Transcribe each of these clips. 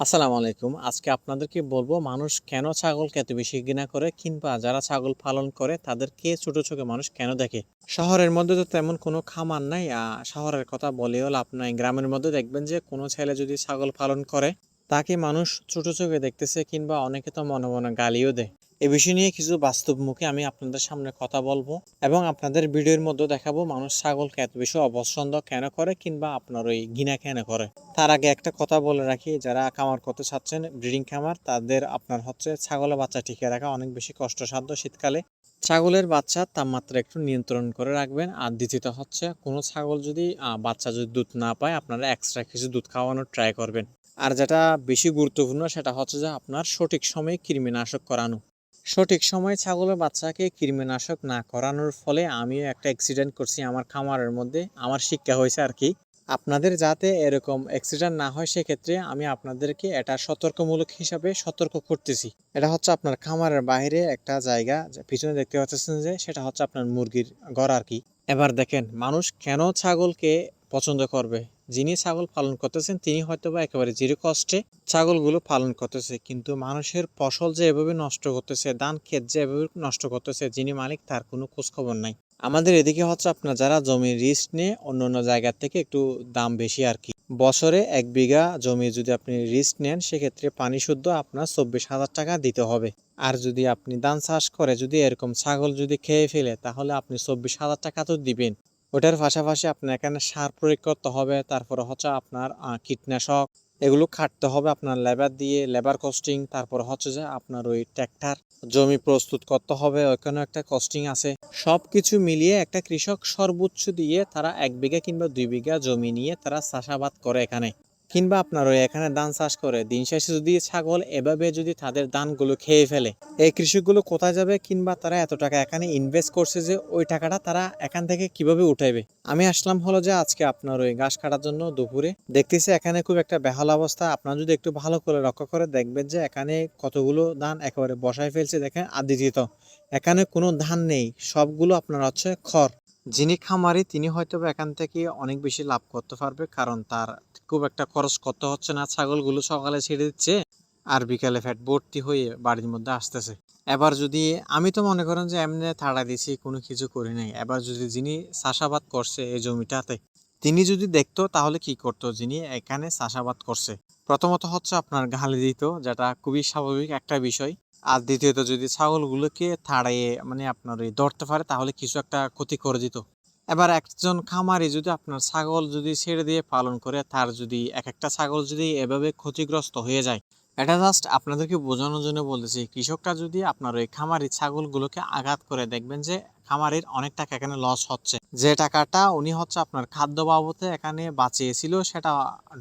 আসসালামু আলাইকুম। আজকে আপনাদেরকে বলব, মানুষ কেন ছাগলকে এত বেশি ঘৃণা করে কিংবা যারা ছাগল পালন করে, তাদেরকে ছোট চোখে মানুষ কেন দেখে? শহরের মধ্যে তো তেমন কোনো খামার নাই। শহরের কথা বলেও লাভ নাই। গ্রামের মধ্যে দেখবেন যে কোনো ছেলে যদি ছাগল পালন করে তাকে মানুষ ছোট চোখে দেখতেছে কিংবা অনেকে তো মনে মনে গালিও দেয়। এ বিষয় নিয়ে কিছু বাস্তব মুখে আমি আপনাদের সামনে কথা বলব এবং আপনাদের ভিডিওর মধ্যে দেখাবো মানুষ ছাগলকে এত বেশি অপছন্দ কেন করে কিংবা আপনার ওই ঘৃণা কেন করে। তার আগে একটা কথা বলে রাখি, যারা খামার করতে চাচ্ছেন, ব্রিডিং খামার, তাদের আপনার হচ্ছে ছাগলের বাচ্চা টিকে রাখা অনেক বেশি কষ্টসাধ্য শীতকালে। ছাগলের বাচ্চা তাপমাত্রা একটু নিয়ন্ত্রণ করে রাখবেন। আর দ্বিতীয়ত হচ্ছে, কোনো ছাগল যদি বাচ্চা যদি দুধ না পায়, আপনারা এক্সট্রা কিছু দুধ খাওয়ানোর ট্রাই করবেন। আর যেটা বেশি গুরুত্বপূর্ণ সেটা হচ্ছে যে আপনার সঠিক সময়ে কৃমিনাশক করানো। সঠিক সময়ে ছাগলের বাচ্চাকে কৃমিনাশক না করানোর ফলে আমিও একটা অ্যাক্সিডেন্ট করছি আমার খামারের মধ্যে। আমার শিক্ষা হয়েছে আর কি। আপনাদের যাতে এরকম অ্যাক্সিডেন্ট না হয় সেক্ষেত্রে আমি আপনাদেরকে এটা সতর্কমূলক হিসাবে সতর্ক করতেছি। এটা হচ্ছে আপনার খামারের বাইরে একটা জায়গা পিছনে দেখতে পাচ্ছেন যে সেটা হচ্ছে আপনার মুরগির ঘর আর কি। এবার দেখেন, মানুষ কেন ছাগলকে পছন্দ করবে? যিনি ছাগল পালন করতেছেন, তিনি হয়তো বা একেবারে জিরো কষ্টে ছাগলগুলো পালন করতেছে। কিন্তু মানুষের ফসল যে এভাবে নষ্ট করতেছে, ধান, ক্ষেত যে এভাবে নষ্ট করতেছে, যিনি মালিক, তার কোনো খোঁজ খবর নাই। আমাদের এদিকে হচ্ছে আপনার যারা জমি রিস্ক নিয়ে অন্য অন্য জায়গার থেকে একটু দাম বেশি আর কি। বছরে এক বিঘা জমি যদি আপনি রিস্ক নেন, সেক্ষেত্রে পানি শুদ্ধ আপনার চব্বিশ হাজার টাকা দিতে হবে। আর যদি আপনি ধান চাষ করে, যদি এরকম ছাগল যদি খেয়ে ফেলে, তাহলে আপনি চব্বিশ হাজার টাকা তো দিবেন। ওটার পাশাপাশি আপনার এখানে সার প্রয়োগ করতে হবে, তারপরে হচ্ছে আপনার কীটনাশক, এগুলো খাটতে হবে আপনার লেবার দিয়ে, লেবার কস্টিং তারপর হচ্ছে যে আপনার ওই ট্র্যাক্টর জমি প্রস্তুত করতে হবে ওইখানে একটা কস্টিং আছে। সব কিছু মিলিয়ে একটা কৃষক সর্বোচ্চ দিয়ে তারা এক বিঘা কিংবা দুই বিঘা জমি নিয়ে তারা চাষাবাদ করে এখানে। কিংবা আপনার ওই এখানে ধান চাষ করে, দিন শেষে যদি ছাগল এভাবে যদি তাদের ধানগুলো খেয়ে ফেলে, এই কৃষকগুলো কোথায় যাবে কিংবা তারা এত টাকা এখানে ইনভেস্ট করছে যে ওই টাকাটা তারা এখান থেকে কীভাবে উঠাইবে? আমি আসলাম হলো যে আজকে আপনার ওই ঘাস কাটার জন্য দুপুরে। দেখতেছি এখানে খুব একটা বেহাল অবস্থা। আপনার যদি একটু ভালো করে লক্ষ্য করে দেখবেন যে এখানে কতগুলো ধান একেবারে বসায় ফেলছে দেখেন দ্বিতীয়ত এখানে কোনো ধান নেই, সবগুলো আপনার হচ্ছে খড়। যিনি খামারি, তিনি হয়তো এখান থেকে অনেক বেশি লাভ করতে পারবে, কারণ তার খুব একটা খরচ করতে হচ্ছে না। ছাগলগুলো সকালে ছেড়ে দিচ্ছে আর বিকালে ফ্যাট ভর্তি হয়ে বাড়ির মধ্যে আসতেছে। এবার যদি আমি তো মনে করেন যে এমনি থাড়া দিছি কোনো কিছু করি নাই। এবার যদি যিনি চাষাবাদ করছে এই জমিটাতে, তিনি যদি দেখতো তাহলে কি করতো? যিনি এখানে চাষাবাদ করছে। প্রথমত হচ্ছে আপনার গালি দিত, যেটা খুবই স্বাভাবিক একটা বিষয়। আর দ্বিতীয়ত যদি ছাগলগুলোকে থাড়াইয়ে মানে আপনার ওই ধরতে পারে, তাহলে কিছু একটা ক্ষতি করে দিত। এবার একজন খামারি যদি আপনার ছাগল যদি ছেড়ে দিয়ে পালন করে, তার যদি এক একটা ছাগল যদি এভাবে ক্ষতিগ্রস্ত হয়ে যায়, এটা জাস্ট আপনাদেরকে বোঝানোর জন্য বলতেছি কৃষকটা যদি আপনার ওই খামারি ছাগলগুলোকে আঘাত করে, দেখবেন যে খামারির অনেক টাকা এখানে লস হচ্ছে। যে টাকাটা উনি হচ্ছে আপনার খাদ্য বাবদে এখানে বাঁচিয়েছিল, সেটা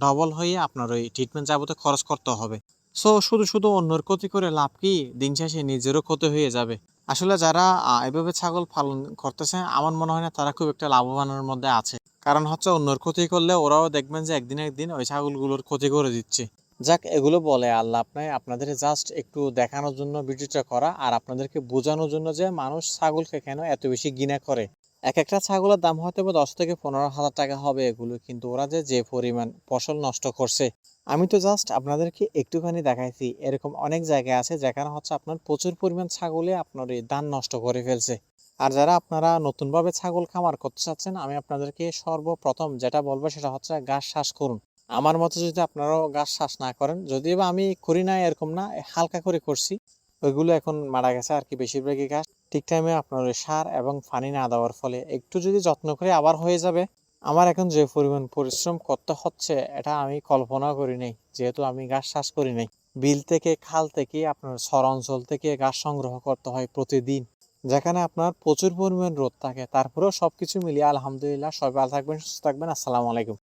ডবল হয়ে আপনার ওই ট্রিটমেন্ট যাবতে খরচ করতে হবে। সো শুধু শুধু অন্যের ক্ষতি করে লাভ কি? দিন শেষে নিজেরও ক্ষতি হয়ে যাবে। আসলে যারা এভাবে ছাগল পালন করতেছে, আমার মনে হয় না তারা খুব একটা লাভবানের মধ্যে আছে। কারণ হচ্ছে অন্যের ক্ষতি করলে ওরাও দেখবেন যে একদিন একদিন ওই ছাগলগুলোর ক্ষতি করে দিচ্ছে। যাক, এগুলো বলে আল্লাহ আপনার আপনাদের জাস্ট একটু দেখানোর জন্য ভিডিওটা করা আর আপনাদেরকে বোঝানোর জন্য যে মানুষ ছাগলকে কেন এত বেশি ঘৃণা করে। এক একটা ছাগলের দাম হয়তো দশ থেকে পনেরো হাজার টাকা হবে এগুলো, কিন্তু ওরা যে যে পরিমাণ ফসল নষ্ট করছে আমি তো জাস্ট আপনাদেরকে একটুখানি দেখাইছি, এরকম অনেক জায়গায় আছে যেখানে হচ্ছে আপনার প্রচুর পরিমাণ ছাগলে আপনার এই ধান নষ্ট করে ফেলছে। আর যারা আপনারা নতুনভাবে ছাগল খামার করতে চাচ্ছেন, আমি আপনাদেরকে সর্বপ্রথম যেটা বলব সেটা হচ্ছে ঘাস শ্বাস করুন। আমার মতো যদি আপনারাও ঘাস শ্বাস না করেন, যদিও বা আমি করি না এরকম না, হালকা করে করছি, ওইগুলো এখন মারা গেছে আর কি বেশিরভাগই ঘাস ঠিক টাইমে আপনার সার এবং পানি না দেওয়ার ফলে একটু যদি যত্ন করে আবার হয়ে যাবে আমার এখন যে পরিমাণ পরিশ্রম করতে হচ্ছে, এটা আমি কল্পনা করি নাই, যেহেতু আমি গাছ চাষ করি নাই। বিল থেকে খাল থেকে আপনার সর অঞ্চল থেকে গাছ সংগ্রহ করতে হয় প্রতিদিন, যেখানে আপনার প্রচুর পরিমাণ রোদ থাকে, তারপরেও সবকিছু মিলিয়ে আলহামদুলিল্লাহ সবাই ভালো থাকবেন, সুস্থ থাকবেন, আসসালামু আলাইকুম।